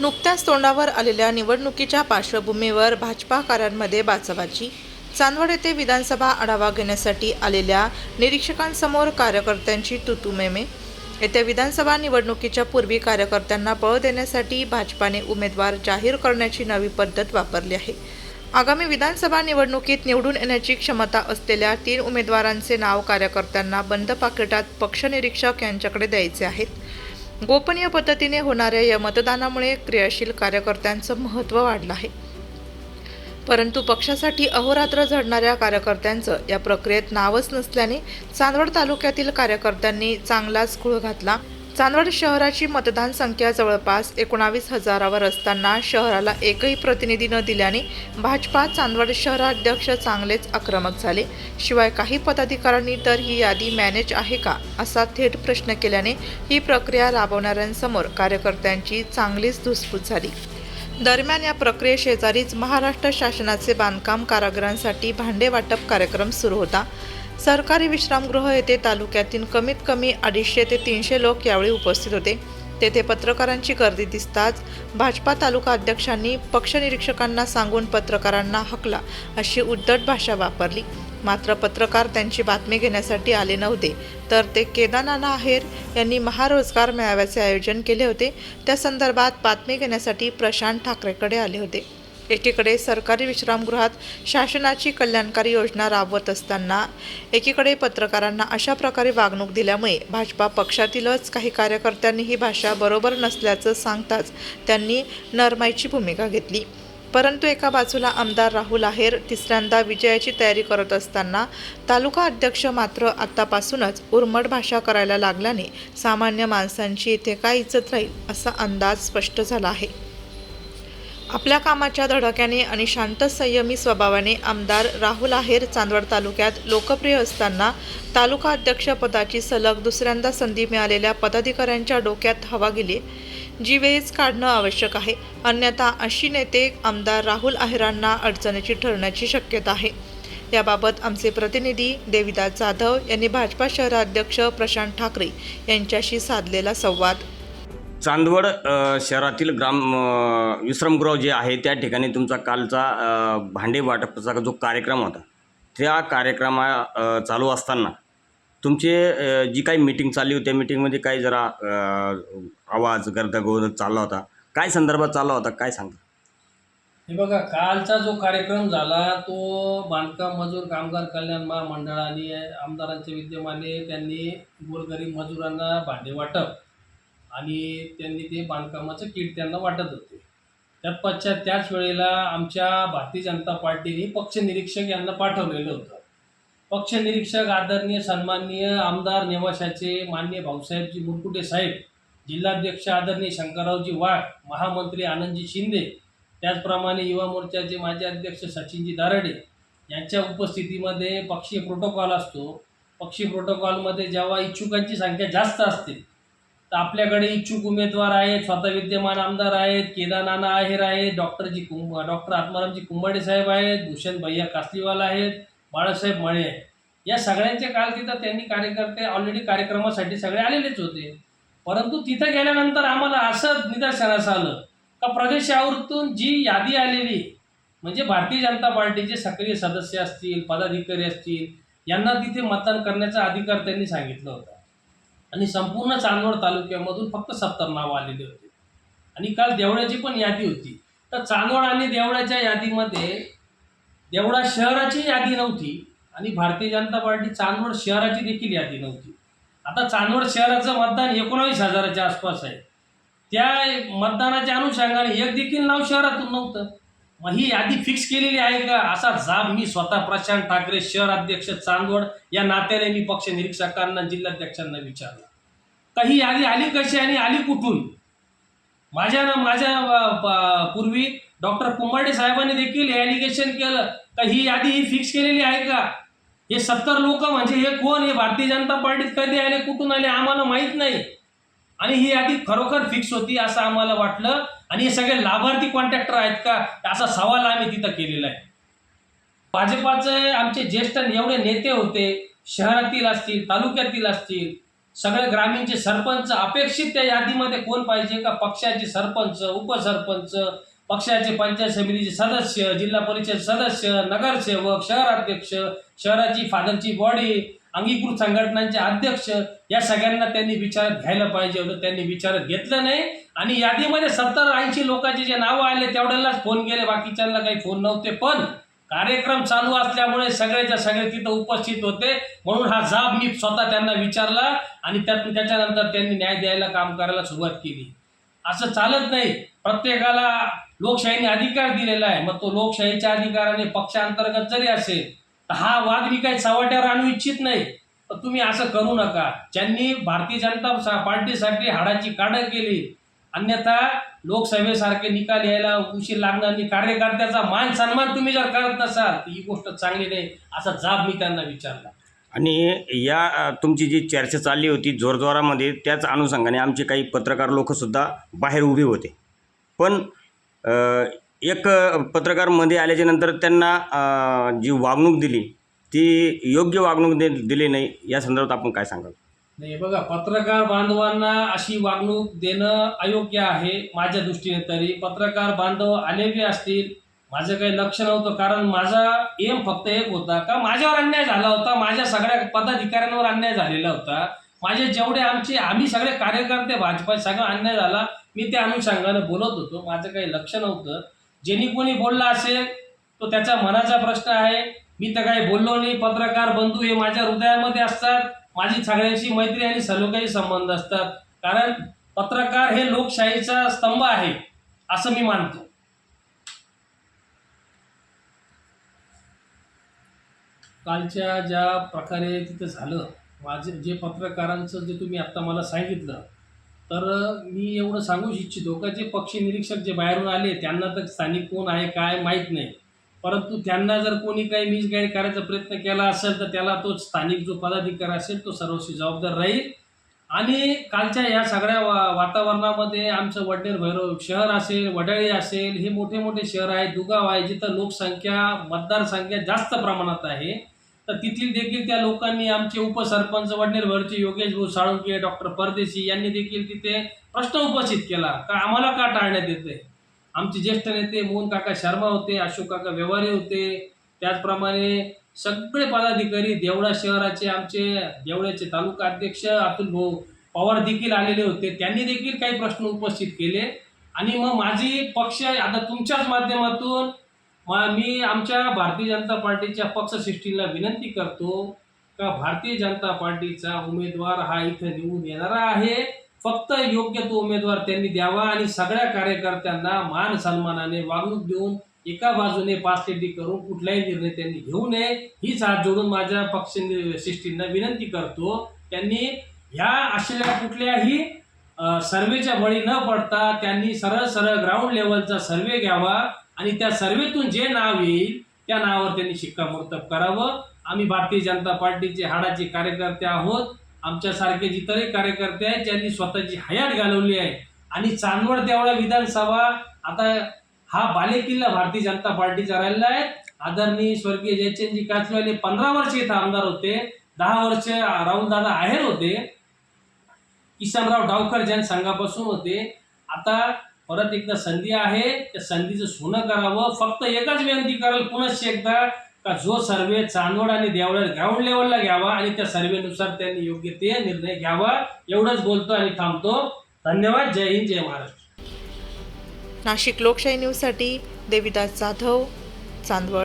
नुकत्याच तोंडावर आलेल्या निवडणुकीच्या पार्श्वभूमीवर भाजपा कार्यांमध्ये बाचाबाची. चांदवड येथे विधानसभा आढावा घेण्यासाठी आलेल्या निरीक्षकांसमोर कार्यकर्त्यांची तुतुमेमे. येत्या विधानसभा निवडणुकीच्या पूर्वी कार्यकर्त्यांना बळ देण्यासाठी भाजपाने उमेदवार जाहीर करण्याची नवी पद्धत वापरली आहे. आगामी विधानसभा निवडणुकीत निवडून येण्याची क्षमता असलेल्या तीन उमेदवारांचे नाव कार्यकर्त्यांना बंद पाकिटात पक्षनिरीक्षक यांच्याकडे द्यायचे आहेत. गोपनीय पद्धतीने होणाऱ्या या मतदानामुळे क्रियाशील कार्यकर्त्यांचं महत्त्व वाढलं आहे. परंतु पक्षासाठी अहोरात्र झडणाऱ्या कार्यकर्त्यांचं या प्रक्रियेत नावच नसल्याने चांदवड तालुक्यातील कार्यकर्त्यांनी चांगलाच घोळ घातला चांदवड शहराची मतदान संख्या जवळपास एकोणावीस हजारावर असताना शहराला एकही प्रतिनिधी न दिल्याने भाजपा चांदवड शहराध्यक्ष चांगलेच आक्रमक झाले. शिवाय काही पदाधिकाऱ्यांनी तर ही यादी मॅनेज आहे का असा थेट प्रश्न केल्याने ही प्रक्रिया राबवणाऱ्यांसमोर कार्यकर्त्यांची चांगलीच धुसफूस झाली. दरम्यान या प्रक्रियेशेजारीच महाराष्ट्र शासनाचे बांधकाम कारागिरांसाठी भांडे वाटप कार्यक्रम सुरू होता. सरकारी विश्रामगृह येथे तालुक्यातील कमीत कमी अडीचशे ते तीनशे लोक यावेळी उपस्थित होते. तेथे पत्रकारांची गर्दी दिसताच भाजपा तालुका अध्यक्षांनी पक्षनिरीक्षकांना सांगून पत्रकारांना हकला अशी उद्धट भाषा वापरली. मात्र पत्रकार त्यांची बातमी घेण्यासाठी आले नव्हते. तर ते केदारनाना आहेर यांनी महारोजगार मेळाव्याचे आयोजन केले होते. त्या संदर्भात बातमी घेण्यासाठी प्रशांत ठाकरेकडे आले होते. एकीकडे सरकारी विश्रामगृहात शासनाची कल्याणकारी योजना राबवत असताना एकीकडे पत्रकारांना अशा प्रकारे वागणूक दिल्यामुळे भाजपा पक्षातीलच काही कार्यकर्त्यांनी ही भाषा बरोबर नसल्याचं सांगताच त्यांनी नरमाईची भूमिका घेतली. परंतु एका बाजूला आमदार राहुल आहेर तिसऱ्यांदा विजयाची तयारी करत असताना तालुका अध्यक्ष मात्र आतापासूनच उर्मट भाषा करायला लागल्याने सामान्य माणसांची इथे काय इज्जत राहील असा अंदाज स्पष्ट झाला आहे. आपल्या कामाच्या धडक्याने आणि शांत संयमी स्वभावाने आमदार राहुल आहेर चांदवड तालुक्यात लोकप्रिय असताना तालुका अध्यक्षपदाची सलग दुसऱ्यांदा संधी मिळालेल्या पदाधिकाऱ्यांच्या डोक्यात हवा गेली जी वेळीच काढणं आवश्यक आहे. अन्यथा अशी नेते आमदार राहुल आहेरांना अडचणीची ठरण्याची शक्यता आहे. याबाबत आमचे प्रतिनिधी देविदास जाधव यांनी भाजपा शहराध्यक्ष प्रशांत ठाकरे यांच्याशी साधलेला संवाद. चांदवड शहरातील ग्राम विश्रमगृह जे आहे त्या ठिकाणी तुमचा कालचा भांडे वाटपाचा जो कार्यक्रम होता त्या कार्यक्रमा चालू असताना तुमचे जी काही मीटिंग चालली होती त्या मीटिंगमध्ये काही जरा आवाज आवाज गर्दगोळ चालला होता. काय संदर्भात चालला होता? काय सांगता हे बघा कालचा जो कार्यक्रम झाला तो बांधकाम मजूर कामगार कल्याण महामंडळाने आमदारांच्या विद्यमाने त्यांनी गोरगरीब मजुरांना भांडे वाटप आणि त्यांनी ते बांधकामाचं किट त्यांना वाटत होते. त्यात पश्चात त्याच वेळेला आमच्या भारतीय जनता पार्टीने पक्ष निरीक्षक यांना पाठवलेलं होतं. पक्षनिरीक्षक आदरणीय सन्माननीय आमदार नेवाशाचे मान्य भाऊसाहेबजी मुरकुटे साहेब जिल्हाध्यक्ष आदरणीय शंकररावजी वाघ महामंत्री आनंदजी शिंदे त्याचप्रमाणे युवा मोर्चाचे माजी अध्यक्ष सचिनजी दारडे यांच्या उपस्थितीमध्ये पक्षीय प्रोटोकॉल असतो. पक्षी प्रोटोकॉलमध्ये जेव्हा इच्छुकांची संख्या जास्त असते तर आपल्याकडे इच्छुक उमेदवार आहेत स्वतः विद्यमान आमदार आहेत केदारनाना आहेर आहेत डॉक्टरजी कुंभ डॉक्टर आत्मारामजी कुंभाडे साहेब आहेत भूषण भैया कासलीवाल आहेत बाळासाहेब मळे. या सगळ्यांचे काल तिथं त्यांनी कार्यकर्ते ऑलरेडी कार्यक्रमासाठी सगळे आलेलेच होते. परंतु तिथं गेल्यानंतर आम्हाला असं निदर्शनास आलं का प्रदेशावरतून जी यादी आलेली म्हणजे भारतीय जनता पार्टीचे सक्रिय सदस्य असतील पदाधिकारी असतील यांना तिथे मतदान करण्याचा अधिकार त्यांनी सांगितलं होता. आणि संपूर्ण चांदवड तालुक्यामधून फक्त सत्तर नावं आलेली होती. आणि काल देवळाची पण यादी होती. तर चांदवड आणि देवळाच्या यादीमध्ये देवळा शहराची यादी नव्हती आणि भारतीय जनता पार्टी चांदवड शहराची देखील यादी नव्हती. आता चांदवड शहराचं मतदान एकोणावीस हजाराच्या आसपास आहे. त्या मतदानाच्या अनुषंगाने एक देखील नाव शहरातून नव्हतं. मग ही यादी फिक्स केलेली आहे का? असा जाब मी स्वतः प्रशांत ठाकरे शहर अध्यक्ष चांदवड या नात्याने मी पक्ष निरीक्षकांना जिल्हाध्यक्षांना विचारला. का ही यादी आली कशी आणि आली कुठून? माझ्या ना माझ्या पूर्वी डॉक्टर कुंभाडे साहेबांनी देखील ॲलिगेशन केलं. का ही यादी ही फिक्स केलेली आहे का? हे सत्तर लोक म्हणजे हे कोण? हे भारतीय जनता पार्टीत कधी आले कुठून आले आम्हाला माहीत नाही. आणि ही यादी खरोखर फिक्स होती असं आम्हाला वाटलं. आणि हे सगळे लाभार्थी कॉन्ट्रॅक्टर आहेत का? असा सवाल आम्ही तिथं केलेला आहे. भाजपाचे आमचे ज्येष्ठ एवढे नेते होते. शहरातील असतील तालुक्यातील असतील सगळे ग्रामीणचे सरपंच अपेक्षित त्या यादीमध्ये कोण पाहिजे? का पक्षाचे सरपंच उपसरपंच पक्षाचे पंचायत समितीचे सदस्य जिल्हा परिषद सदस्य नगरसेवक शहराध्यक्ष शहराची फादरची बॉडी अंगीकृत संघटनांचे अध्यक्ष या सगळ्यांना त्यांनी विचारात घ्यायला पाहिजे होतं. त्यांनी विचारात घेतलं नाही आणि यादीमध्ये सत्तर ऐंशी लोकांचे जे नावं आले तेवढ्यालाच फोन गेले बाकीच्यांना काही फोन नव्हते. पण कार्यक्रम चालू असल्यामुळे सगळेच्या सगळे तिथं उपस्थित होते. म्हणून हा जाब मी स्वतः त्यांना विचारला आणि त्यात त्याच्यानंतर त्यांनी न्याय द्यायला काम करायला सुरुवात केली. असं चालत नाही. प्रत्येकाला लोकशाहीने अधिकार दिलेला आहे. मग तो लोकशाहीच्या अधिकाराने पक्षांतर्गत जरी असेल तर हा वाद मी काही चव्हाट्यावर आणू इच्छित नाही. तर तुम्ही असं करू नका. ज्यांनी भारतीय जनता सा- पार्टीसाठी हाडाची काढं केली अन्यथा लोकसभेसारखे निकाल यायला उशीर लागणार आणि कार्यकर्त्याचा मान सन्मान तुम्ही जर करत नसाल तर ही गोष्ट चांगली नाही असा जाब मी त्यांना विचारला. आणि या तुमची जी चर्चा चालली होती जोरजोरामध्ये त्याच अनुषंगाने आमचे काही पत्रकार लोकसुद्धा बाहेर उभे होते. पण एक पत्रकारमध्ये पत्रकारमध्ये त्यांना जी वागणूक दिली ती योग्य वागणूक दे दिली नाही या संदर्भात आपण काय सांगाल? नाही बघा पत्रकार बांधवांना अशी वागणूक देणं अयोग्य आहे माझ्या दृष्टीने तरी. पत्रकार बांधव आलेले असतील. माझं काही लक्ष नव्हतं कारण माझा एम फक्त एक होता का माझ्यावर अन्याय झाला होता माझ्या सगळ्या पदाधिकाऱ्यांवर अन्याय झालेला होता. माझे जेवढे आमचे आम्ही सगळे कार्यकर्ते भाजपा सगळा अन्याय झाला. मी त्या अनुषंगानं बोलत होतो. माझं काही लक्ष नव्हतं. ज्यांनी कोणी बोलला असेल तो त्याचा मनाचा प्रश्न आहे. मी तर काही बोललो नाही. पत्रकार बंधू हे माझ्या हृदयामध्ये असतात. माझी सगळ्यांशी मैत्री आणि सलोख्याचे संबंध असतात. कारण पत्रकार हे लोकशाहीचा स्तंभ आहे असं मी मानतो. कालच्या ज्या प्रकारे तिथं झालं माझे जे पत्रकारांचं जे तुम्ही आत्ता मला सांगितलं तर मी एवढं सांगू इच्छितो का जे पक्षी निरीक्षक जे बाहेरून आले त्यांना तर स्थानिक कोण आहे काय माहीत नाही. परंतु त्यांना जर कोणी काही मिसगाईड करायचा प्रयत्न केला असेल तर त्याला तो स्थानिक जो पदाधिकारी असेल तो सर्वस्वी जबाबदार राहील. आणि कालच्या या सगळ्या वा वातावरणामध्ये आमचं वडनेर भैरव शहर असेल वडाळी असेल हे मोठे मोठे शहर आहे दुगाव आहे जिथं लोकसंख्या मतदारसंख्या जास्त प्रमाणात आहे. तर तिथील देखील त्या लोकांनी आमचे उपसरपंच वडनेर भैरवचे योगेश भाऊ साळुंके डॉक्टर परदेशी यांनी देखील तिथे प्रश्न उपस्थित केला. का आम्हाला का टाळण्यात येते आमचे ज्येष्ठ नेते मोहन काका शर्मा होते अशोक काका व्यवहारे होते. त्याचप्रमाणे सगळे पदाधिकारी देवळा शहराचे आमचे देवळ्याचे तालुका अध्यक्ष अतुल भाऊ पवार देखील आलेले होते. त्यांनी देखील काही प्रश्न उपस्थित केले. आणि मग माझी पक्ष आता तुमच्याच माध्यमातून मा- मी आमच्या भारतीय जनता पार्टीच्या पक्षसृष्टीला विनंती करतो का भारतीय जनता पार्टीचा उमेदवार हा इथं निवडून येणारा आहे? फक्त योग्य तो उमेदवार त्यांनी द्यावा आणि सगळ्या कार्यकर्त्यांना मान सन्मानाने वागणूक देऊन एका बाजूने पासलेटी करून कुठलाही निर्णय त्यांनी घेऊ नये हीच हात जोडून माझ्या पक्ष शिष्टींना विनंती करतो. त्यांनी ह्या असलेल्या कुठल्याही सर्वेच्या बळी न पडता त्यांनी सरळ सरळ ग्राउंड लेवलचा सर्वे घ्यावा आणि त्या सर्वेतून जे नाव येईल त्या नावावर त्यांनी शिक्कामोर्तब करावं. आम्ही भारतीय जनता पार्टीचे हाडाचे कार्यकर्ते आहोत. आमच्यासारखे जितरही कार्यकर्ते आहेत ज्यांनी स्वतःची हयात घालवली आहे. आणि चांदवड देवळा विधानसभा आता हा बालेकिल्ला भारतीय जनता पार्टीचा राहिलेला आहे. आदरणीय स्वर्गीय जयचंदजी काचवाले पंधरा वर्ष इथं आमदार होते दहा वर्ष राहुलदादा आहेर होते किसनराव डावकर जनसंघापासून होते. आता परत एकदा संधी आहे त्या संधीचं सोनं करावं फक्त एकच विनंती कराल पुनश्च एकदा का जो सर्वे चांदवड आणि देवळा ग्राउंड लेवलला घ्यावा आणि त्या सर्वेनुसार त्यांनी योग्य ते निर्णय घ्यावा एवढंच बोलतो आणि थांबतो. धन्यवाद. जय हिंद जय महाराष्ट्र. नाशिक लोकशाही न्यूजसाठी देविदास जाधव चांदवड.